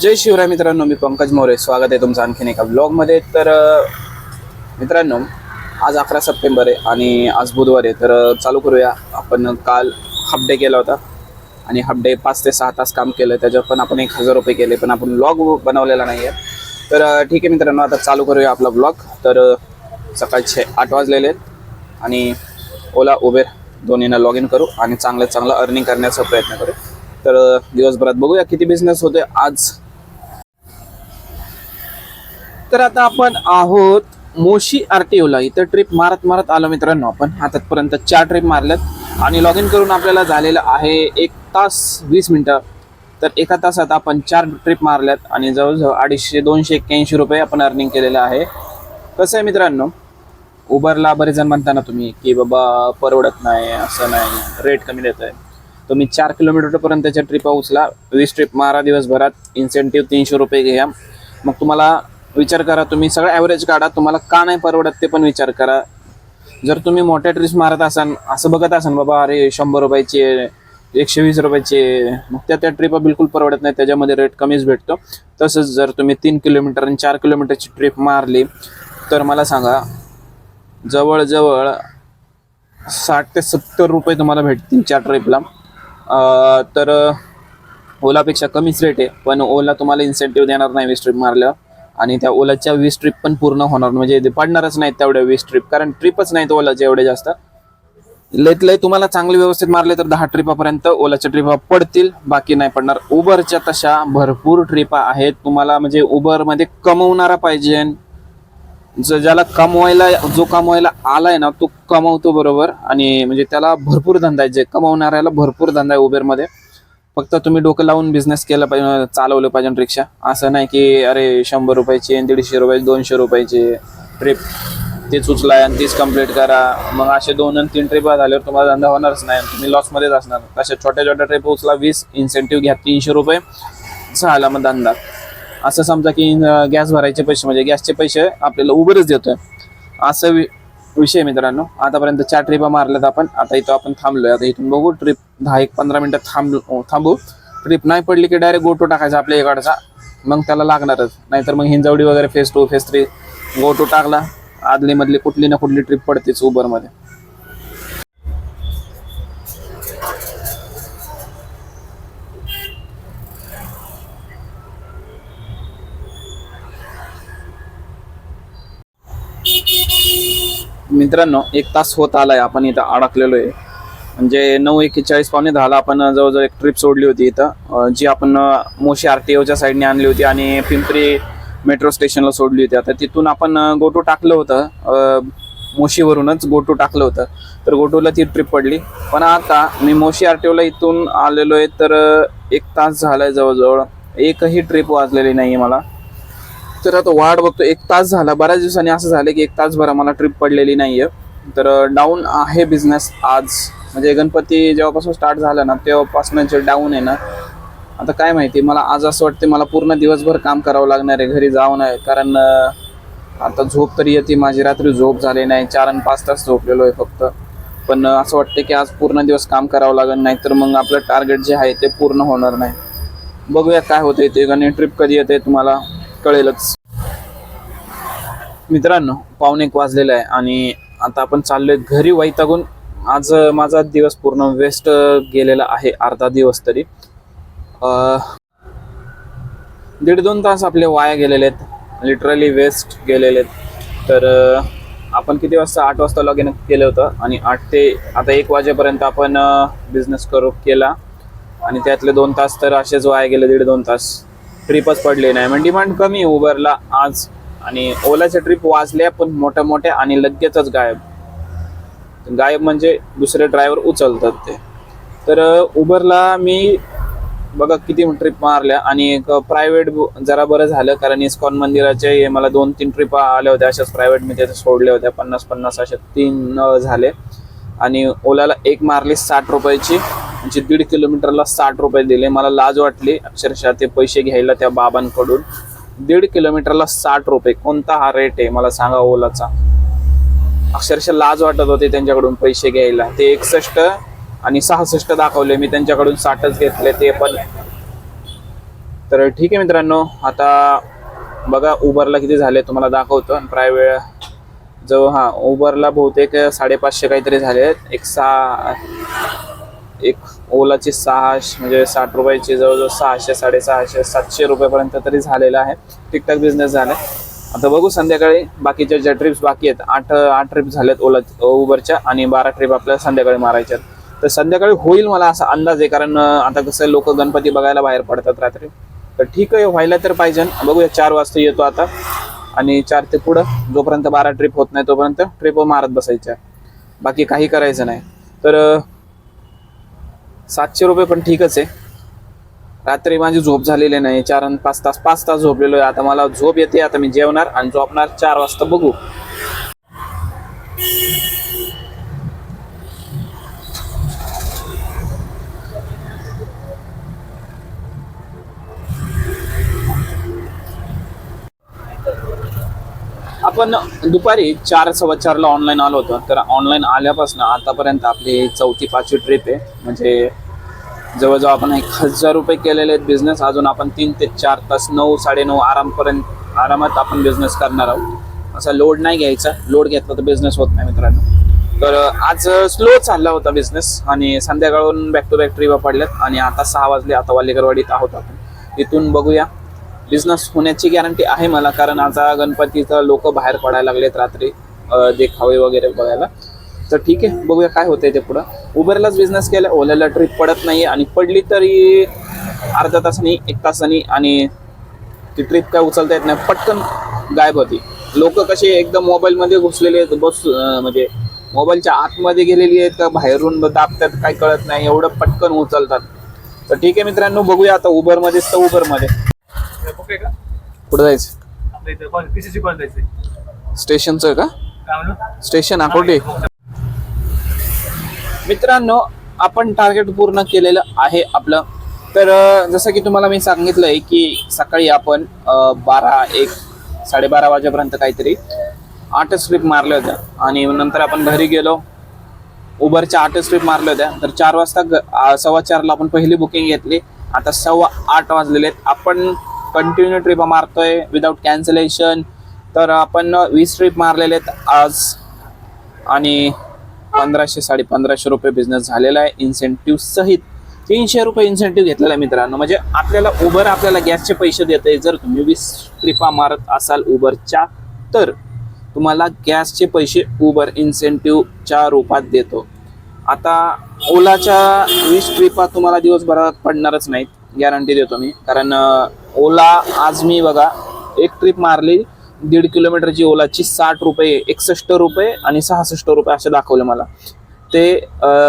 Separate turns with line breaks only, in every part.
जय शिवराय मित्रांनो मी पंकज मोरे. स्वागत आहे तुमचं आणखीन एका ब्लॉगमध्ये तर मित्रांनो आज अकरा सप्टेंबर आहे आणि आज बुधवार आहे. तर चालू करूया. आपण काल हाफ डे केला होता आणि हाफ डे पाच ते सहा तास काम केलं. त्याच्यावर पण आपण एक हजार रुपये केले पण आपण ब्लॉग बनवलेला नाही आहे. तर ठीक आहे मित्रांनो आता चालू करूया आपला ब्लॉग तर सकाळचे आठ वाजलेले आहेत आणि ओला उबेर दोन्हीना लॉग इन करू आणि चांगलं चांगलं अर्निंग करण्याचा प्रयत्न करू. तर दिवसभरात बघूया किती बिझनेस होते आज तर आता आपण आहोत मोशी आर ओला इथं ट्रिप मारत मारत आलो मित्रांनो आपण. आतापर्यंत चार ट्रिप मारल्यात. आणि लॉग इन करून आपल्याला झालेलं आहे एक तास वीस मिनटं. तर एका तासात आपण चार ट्रिप मारल्यात आणि जवळजवळ अडीचशे दोनशे एक्क्याऐंशी रुपये आपण अर्निंग केलेलं आहे. कसं आहे मित्रांनो? उबरला बरेच जण म्हणता ना तुम्ही की बाबा परवडत नाही असं नाही रेट कमी देत आहे तुम्ही चार किलोमीटरपर्यंतच्या ट्रिपा उचला. वीस ट्रिप मारा दिवसभरात. इन्सेंटिव्ह तीनशे रुपये घ्या. मग तुम्हाला विचार करा तुम्ही. सगळं ॲव्हरेज काढा. तुम्हाला का नाही परवडत ते पण विचार करा. जर तुम्ही मोठ्या ट्रिप्स मारत असाल असं बघत असाल बाबा अरे शंभर रुपयाचे एकशे वीस रुपयाचे मग त्या त्या ट्रिपा बिलकुल परवडत नाही. त्याच्यामध्ये रेट कमीच भेटतो. तसंच जर तुम्ही तीन किलोमीटर आणि चार किलोमीटरची ट्रिप मारली तर मला सांगा जवळजवळ साठ ते सत्तर रुपये तुम्हाला भेटतील चार ट्रिपला तर ओलापेक्षा कमीच रेट आहे. पण ओला तुम्हाला इन्सेंटिव्ह देणार नाही वीस ट्रिप मारल्यावर. आणि त्या ओलाच्या वीस ट्रिप पण पूर्ण होणार. म्हणजे पडणारच नाहीत तेवढ्या वीस ट्रिप कारण ट्रिपच नाहीत ओलाच्या एवढे जास्त. लयत लय तुम्हाला चांगले व्यवस्थित मारले तर दहा ट्रिपापर्यंत ओलाच्या ट्रिपा पडतील. बाकी नाही पडणार. उबरच्या तशा भरपूर ट्रिपा आहेत तुम्हाला म्हणजे उबरमध्ये कमवणारा पाहिजे. ज्याला कमवायला जो कमवायला आलाय ना तो कमवतो बरोबर. आणि म्हणजे त्याला भरपूर धंदा आहे. जे कमवणाऱ्याला भरपूर धंदा आहे उबेरमध्ये. फक्त तुम्ही डोकं लावून बिझनेस केला पाहिजे चालवलं पाहिजे रिक्षा. असं नाही की अरे शंभर रुपयाचे दीडशे रुपये दोनशे रुपयाचे ट्रिप तेच उचलाय आणि तीच कंप्लीट करा. मग असे दोन आणि तीन ट्रिप झाल्यावर तुम्हाला धंदा होणारच नाही. तुम्ही लॉसमध्येच असणार. तशा छोट्या छोट्या ट्रिप उचला वीस इन्सेंटिव्ह घ्या तीनशे रुपये झाला मग धंदा. असं समजा की गॅस भरायचे पैसे म्हणजे गॅसचे पैसे आपल्याला उबरच देतोय. असं वि- विषय मित्रांनो. आतापर्यंत चार ट्रिपा मारल्यात आपण. आता इथं आपण थांबलोय. आता इथून बघू. ट्रिप दहा एक पंधरा मिनिटं थांबलो थांबू. ट्रिप नाही पडली की डायरेक्ट गोटो टाकायचा आपल्या इकडचा मग त्याला लागणारच. नाहीतर मग हिंजवडी वगैरे फेस टू फेस थ्री गोटो टाकला. आदली मधली कुठली ना कुठली ट्रिप पडतेच उबरमध्ये मित्रांनो एक तास होत आलाय आपण इथं अडकलेलो आहे म्हणजे नऊ एकेचाळीस पावणे दहाला आपण जवळजवळ एक ट्रिप सोडली होती इथं जी आपण मोशी आर टी ओच्या साईडने आणली होती आणि पिंपरी मेट्रो स्टेशनला सोडली होती. आता तिथून आपण गोटू टाकलं होतं मोशीवरूनच गोटू टाकलं होतं. तर गोटूला ती ट्रिप पडली. पण आता मी मोशी आर टी ओला इथून आलेलो आहे तर एक तास झालाय जवळजवळ. एकही ट्रिप वाजलेली नाही आहे मला. तर आता वाट बघतो एक तास झाला. बऱ्याच दिवसांनी असं झालं की एक तासभर आम्हाला ट्रिप पडलेली नाहीये. तर डाऊन आहे बिझनेस आज. म्हणजे गणपती जेव्हापासून स्टार्ट झाला ना तेव्हापासून जे डाऊन आहे ना आता काय माहिती मला आज असं वाटते मला पूर्ण दिवसभर काम करावं लागणार आहे घरी जाऊ नये कारण आता झोप तरी येते माझी रात्री झोप झाली नाही चार आणि पाच तास झोपलेलो आहे फक्त. पण असं वाटतं की आज पूर्ण दिवस काम करावं लागेल नाही तर मग आपलं टार्गेट जे आहे ते पूर्ण होणार नाही. बघूया काय होतं ते आणि ट्रिप कधी येते तुम्हाला. कळेलच. मित्रांनो पाहुणे एक वाजलेला आहे आणि आता आपण चाललोय घरी वैतागून. आज माझा दिवस पूर्ण वेस्ट गेलेला आहे अर्धा दिवस तरी. दीड दोन तास आपले वाया गेलेले आहेत लिटरली वेस्ट गेलेले आहेत तर आपण किती वाजता आठ वाजता लॉग इन केलं होतं आणि आठ ते आता एक वाजेपर्यंत आपण बिझनेस करू केला. आणि त्यातले दोन तास तर असेच वाया गेले दीड दोन तास. ट्रिपच पडली नाही. म्हणजे डिमांड कमी उबरला आज. आणि ओलाच्या ट्रिप वाजल्या पण मोठ्या मोठ्या आणि लगेचच गायब. गायब म्हणजे दुसरे ड्रायव्हर उचलतात ते. तर उबरला मी बघा किती ट्रिप मारल्या. आणि एक प्रायव्हेट जरा बरं झालं. कारण इस्कॉन मंदिराचे हे मला दोन तीन ट्रिप आल्या होत्या. अशाच प्रायव्हेट मी तिथे सोडल्या होत्या. पन्नास पन्नास अशा तीन झाले. आणि ओलाला एक मारली साठ रुपयाची. जे दीड किलोमीटरला साठ रुपये दिले. मला लाज वाटली. अक्षरशः ते पैसे घ्यायला त्या बाबांकडून. दीड किलोमीटरला साठ रुपये. कोणता हा रेट आहे? मला सांगा ओलाचा. अक्षरशः लाज वाटत होते त्यांच्याकडून पैसे घ्यायला. ते एकसष्ट आणि सहासष्ट दाखवले. मी त्यांच्याकडून साठच घेतले. ते पण. तर ठीक आहे मित्रांनो. आता बघा उबरला किती झाले तुम्हाला दाखवतो. आणि प्रायवेळ जवळ हां उबरला बहुतेक साडेपाचशे काहीतरी झाले आहेत एक सहा एक ओलाची सहाशे म्हणजे साठ रुपयाची जवळजवळ सहाशे साडेसहाशे सातशे रुपयापर्यंत तरी झालेला आहे. ठीकठाक बिझनेस झाला आता बघू संध्याकाळी बाकीच्या ज्या ट्रिप्स बाकी आहेत आठ आठ ट्रिप झाल्यात ओला उबरच्या आणि बारा ट्रिप आपल्याला संध्याकाळी मारायच्या आहेत. तर संध्याकाळी होईल मला असा अंदाज आहे कारण आता कसं लोक गणपती बघायला बाहेर पडतात रात्री. तर ठीक आहे व्हायला तर पाहिजे. बघूया चार वाजता येतो आता. आणि चार ते पुढं जोपर्यंत बारा ट्रिप होत नाही तोपर्यंत ट्रिप मारत बसायच्या. बाकी काही करायचं नाही. तर सातशे रुपये पण ठीकच आहे. रात्री माझी झोप झालेली नाही. चार आणि पाच तास पाच तास झोपलेलो आहे. आता मला झोप येते आता मी जेवणार आणि झोपणार चार वाजता बघू. आपण दुपारी चार सव्वा चारला ऑनलाईन आलो होतो. तर ऑनलाईन आल्यापासून आतापर्यंत आपली चौथी पाचवी ट्रिप आहे. म्हणजे जवळजवळ आपण एक हजार रुपये केलेले आहेत बिझनेस अजून आपण तीन ते चार तास नऊ साडेनऊ आरामपर्यंत आरामात आपण बिझनेस करणार आहोत. असा लोड नाही घ्यायचा. लोड घेतला तर बिझनेस होत नाही मित्रांनो. तर आज स्लो चालला होता बिझनेस आणि संध्याकाळून बॅक टू बॅक ट्रिपा पडल्यात. आणि आता सहा वाजले. आता वालेकरवाडीत आहोत आपण. इथून बघूया. बिझनेस होण्याची गॅरंटी आहे मला कारण आता गणपतीचं लोक बाहेर पडायला लागलेत रात्री देखावे वगैरे बघायला. तर ठीक आहे बघूया काय होतंय ते पुढं. उबरलाच बिझनेस केला ओल्याला ट्रिप पडत नाही आणि पडली तरी अर्धा तासानी एक तासानी आणि ती ट्रिप काय उचलता येत नाही. पटकन गायब होती. लोक कसे एकदम मोबाईलमध्ये घुसलेले आहेत बस म्हणजे मोबाईलच्या आतमध्ये गेलेली आहेत का बाहेरून दाबतात काय कळत नाही एवढं पटकन उचलतात. तर ठीक आहे मित्रांनो बघूया आता उबरमध्येच तर उबरमध्ये
ओके का?
कुठं जायचं?
आपल्या इथं कॉलेज पीसीसी कॉलेज जायचंय
स्टेशनचं का?
काय म्हणलं
स्टेशन आकोटे मित्रांनो आपण टार्गेट पूर्ण केलेलं आहे आपलं. तर अं, जसं की तुम्हाला मी सांगितलंय की सकाळी आपण अं, बारा एक साडेबारा वाजेपर्यंत काहीतरी आठ स्ट्रीप मारल्या होत्या आणि नंतर आपण घरी गेलो. उबरच्या आठ स्ट्रीप मारल्या होत्या तर चार वाजता ग- आ, सव्वा चारला आपण पहिली बुकिंग घेतली. आता सव्वा आठ वाजलेले आहेत. आपण कंटिन्यू ट्रिप मारतोय विदाऊट कॅन्सलेशन तर आपण वीस ट्रिप मारलेले आहेत आज. आणि पंधराशे साडे पंधराशे रुपये बिझनेस झालेला आहे. इन्सेंटिव्ह सहित तीनशे रुपये इन्सेंटिव्ह घेतलेला आहे मित्रांनो. म्हणजे आपल्याला उबर आपल्याला गॅसचे पैसे देते जर तुम्ही वीस ट्रिपा मारत असाल उबरच्या तर तुम्हाला गॅसचे पैसे उबर इन्सेंटिव्हच्या रूपात देतो. आता ओलाच्या वीस ट्रिपा तुम्हाला दिवसभरात पडणारच नाहीत. गॅरंटी देतो मी. कारण ओला आज मी बघा एक ट्रिप मारली दीड किलोमीटरची ओलाची साठ रुपये एकसष्ट रुपये आणि सहासष्ट रुपये असे दाखवले मला. ते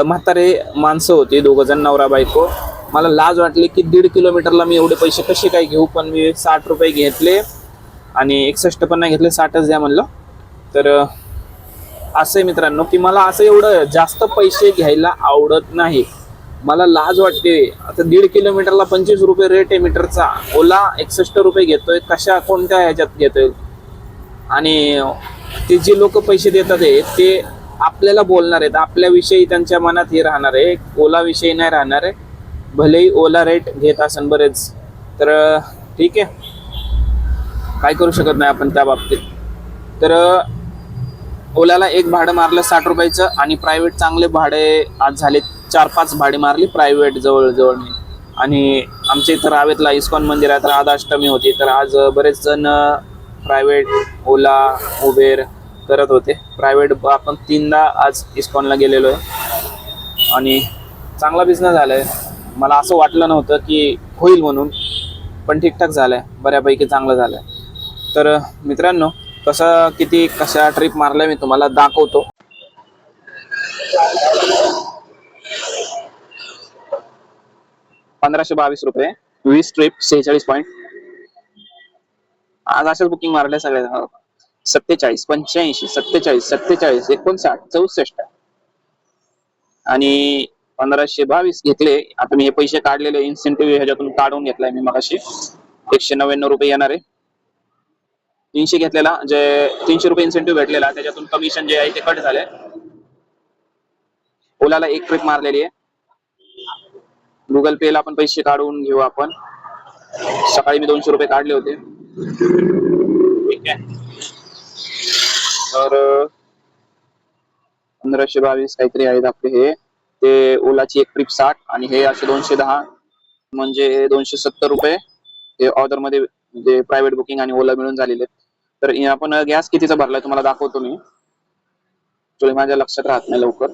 म्हातारे माणसं होती दोघं जण नवरा बायको. मला लाज वाटली की दीड किलोमीटरला मी एवढे पैसे कसे काय घेऊ पण मी साठ रुपये घेतले आणि एकसष्ट पण नाही घेतले साठच द्या म्हणलं. तर असं आहे मित्रांनो की मला असं एवढं जास्त पैसे घ्यायला आवडत नाही. मला लाज वाटते. आता दीड किलोमीटरला पंचवीस रुपये रेट आहे मीटरचा. ओला एकसष्ट रुपये घेतोय. कशा कोणत्या ह्याच्यात घेतोय? आणि ते जे लोक पैसे देतात आहे, ते आपल्याला बोलणार आहेत. आपल्याविषयी त्यांच्या मनात हे राहणार आहे. ओलाविषयी नाही राहणार आहे. भलेही ओला रेट घेत असन बरेच. तर ठीक आहे. काय करू शकत नाही आपण त्या बाबतीत. तर ओलाला एक भाडं मारलं साठ रुपयाचं आणि प्रायव्हेट चांगले भाडे आज झाले चार पाच भाडे मारली प्रायव्हेट जवळजवळ मी. आणि आमच्या इथं रावेतला इस्कॉन मंदिरात अष्टमी होती तर आज बरेच जण प्रायव्हेट ओला उबेर करत होते. प्रायव्हेट आपण तीनदा आज इस्कॉनला गेलेलो आहे. आणि चांगला बिझनेस झाला आहे मला असं वाटलं नव्हतं की होईल म्हणून पण ठीकठाक झालं आहे बऱ्यापैकी चांगलं झालं आहे तर मित्रांनो कसं किती कशा ट्रिप मारल्या मी तुम्हाला दाखवतो. पंधराशे बावीस रुपये. वीस ट्रिप सेहेचाळीस पॉईंट आज अशाच बुकिंग मारल्या सगळ्या. हो. सत्तेचाळीस पंच्याऐंशी सत्तेचाळीस सत्तेचाळीस एकोणसाठ चौसष्ट. आणि पंधराशे बावीस घेतले. आता मी हे पैसे काढलेले. इन्सेंटिव्ह ह्याच्यातून काढून घेतलाय मी मगाशी. एकशे नव्याण्णव रुपये येणार आहे. तीनशे घेतलेला. जे तीनशे रुपये इन्सेंटिव्ह भेटलेला. त्याच्यातून कमिशन जे आहे ते कट झाले. ओलाला एक ट्रिप मारलेली आहे. गुगल पे ला पण पैसे काढून घेऊ आपण. सकाळी मी दोनशे रुपये काढले होते. ठीक आहे. तर पंधराशे बावीस काहीतरी आहेत आपले हे. ते ओलाची एक ट्रिप साठ आणि हे असे दोनशे दहा. म्हणजे दोनशे सत्तर रुपये हे ऑर्डरमध्ये म्हणजे प्रायव्हेट बुकिंग आणि ओला मिळून झालेले आहेत. तर आपण गॅस कितीचा भरलाय तुम्हाला दाखवतो मी. माझ्या लक्षात राहत नाही लवकर.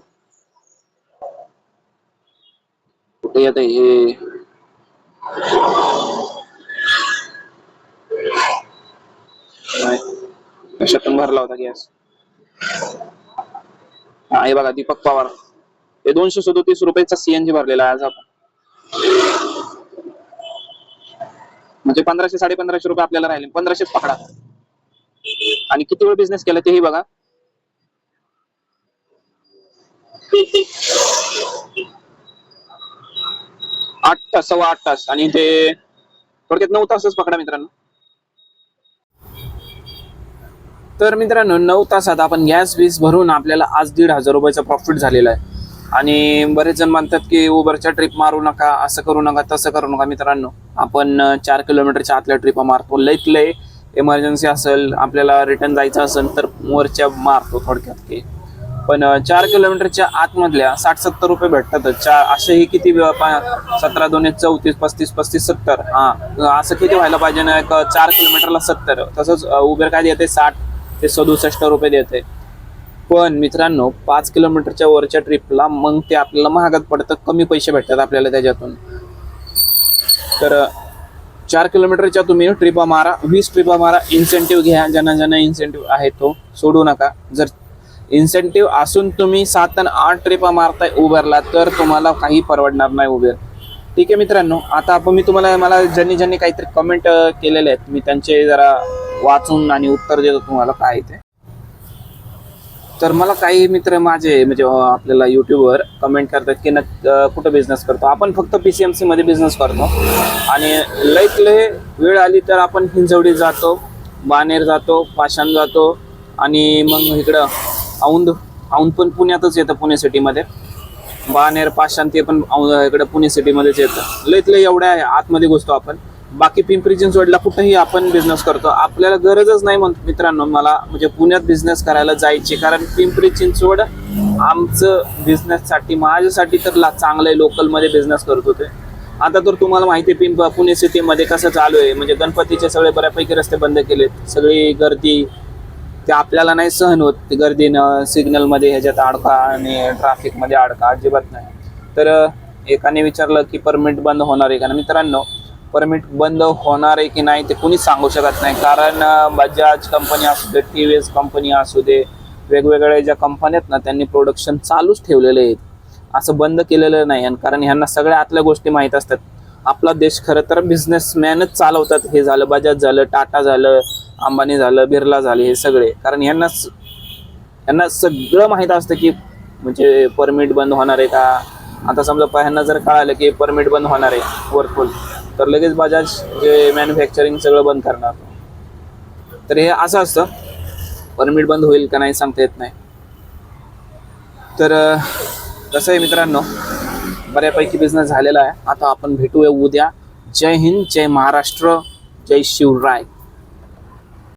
कुठे येत हे नाही. कशातून भरला होता गॅस. हा हे बघा दीपक पवार. हे दोनशे सदोतीस रुपयाचा सीएनजी भरलेला आहे आज आपण म्हणजे पंधराशे साडे पंधराशे रुपये आपल्याला राहिले. पंधराशेच पकडा. आणि किती वेळ बिझनेस केला तेही बघा आठ तास सव्वा आठ तास. आणि ते थोडक्यात नऊ तासच पकडा मित्रांनो. तर मित्रांनो नऊ तासात आपण गॅस वीज भरून आपल्याला आज दीड हजार रुपयाचा प्रॉफिट झालेला आहे. आणि बरेच जण म्हणतात की उबरच्या ट्रिप मारू नका असं करू नका तसं करू नका. मित्रांनो आपण चार किलोमीटरच्या आतल्या ट्रिप मारतो. लईत लय इमर्जन्सी असेल आपल्याला रिटर्न जायचं असेल तर वरच्या मारतो थोडक्यात की. पण चार किलोमीटरच्या आतमधल्या साठ सत्तर रुपये भेटतातच. चार असेही किती सतरा दोन चौतीस पस्तीस पस्तीस सत्तर. हा असं किती व्हायला पाहिजे ना एक चार किलोमीटरला सत्तर. तसंच उबेर काय देते? साठ ते सदुसष्ट रुपये देते. पण मित्रांनो पाच किलोमीटरच्या वरच्या ट्रिपला मग ते आपल्याला महागात पडतं कमी पैसे भेटतात आपल्याला त्याच्यातून. तर चार किलोमीटरच्या तुम्ही ट्रिपा मारा वीस ट्रिपा मारा इन्सेंटिव्ह घ्या ज्यांना ज्यांना इन्सेंटिव्ह आहे तो सोडू नका. जर इन्सेंटिव्ह असून तुम्ही सात आणि आठ ट्रिपा मारताय उबरला तर तुम्हाला काही परवडणार नाही उबेर. ठीक आहे मित्रांनो आता आपण मी तुम्हाला मला ज्यांनी ज्यांनी काहीतरी कमेंट केलेले आहेत मी त्यांचे जरा वाचून आणि उत्तर देतो तुम्हाला काय ते. तर मला काही मित्र माझे म्हणजे आपल्याला युट्यूबवर कमेंट करतात की न कुठं बिझनेस करतो? आपण फक्त पी सी एम सीमध्ये बिझनेस करतो. आणि लईत लय वेळ आली तर आपण हिंजवडी जातो बानेर जातो पाषाण जातो आणि मग इकडं औंध औंध पण पुण्यातच येतं पुणे सिटीमध्ये. बानेर पाषाण ते पण इकडे पुणे सिटीमध्येच येतं. लईत लय एवढ्या आहे आतमध्ये घुसतो आपण. बाकी पिंपरी चिंचवडला कुठेही आपण बिझनेस करतो. आपल्याला गरजच नाही म्हणतो मित्रांनो मला म्हणजे पुण्यात बिझनेस करायला जायची. कारण पिंपरी चिंचवड आमचं बिझनेससाठी माझ्यासाठी तर ला- चांगलं आहे. लोकलमध्ये बिझनेस करत होते. आता तर तुम्हाला माहिती आहे पिंप पुणे सिटीमध्ये कसं चालू आहे. म्हणजे गणपतीचे सगळे बऱ्यापैकी रस्ते बंद केलेत. सगळी गर्दी ते आपल्याला नाही सहन होत. ते गर्दीनं सिग्नलमध्ये ह्याच्यात अडका आणि ट्रॅफिकमध्ये अडका अजिबात नाही. तर एकाने विचारलं की परमिट बंद होणार आहे का? ना मित्रांनो परमिट बंद होणार आहे की नाही ते कुणीच सांगू शकत नाही. कारण बजाज कंपनी असू दे टी व्ही एस कंपनी असू दे वेगवेगळ्या ज्या कंपन्या आहेत ना त्यांनी प्रोडक्शन चालूच ठेवलेले आहेत. असं बंद केलेलं नाही. आणि कारण ह्यांना सगळ्या आतल्या गोष्टी माहीत असतात. आपला देश खरं तर बिझनेसमॅनच चालवतात. हे झालं बजाज झालं टाटा झालं अंबानी झालं बिर्ला झाले हे सगळे. कारण यांना यांना सगळं माहीत असतं की म्हणजे परमिट बंद होणार आहे का? आता समजा प- ह्यांना जर कळालं की परमिट बंद होणार आहे वर्कफुल तर लगेच बजाज जे मॅन्युफॅक्चरिंग सगळं बंद करणार. तर हे असं असतं. परमिट बंद होईल का नाही सांगता येत नाही. तर कसं आहे मित्रांनो बऱ्यापैकी बिझनेस झालेला आहे. आता आपण भेटूया उद्या. जय हिंद जय महाराष्ट्र जय शिवराय.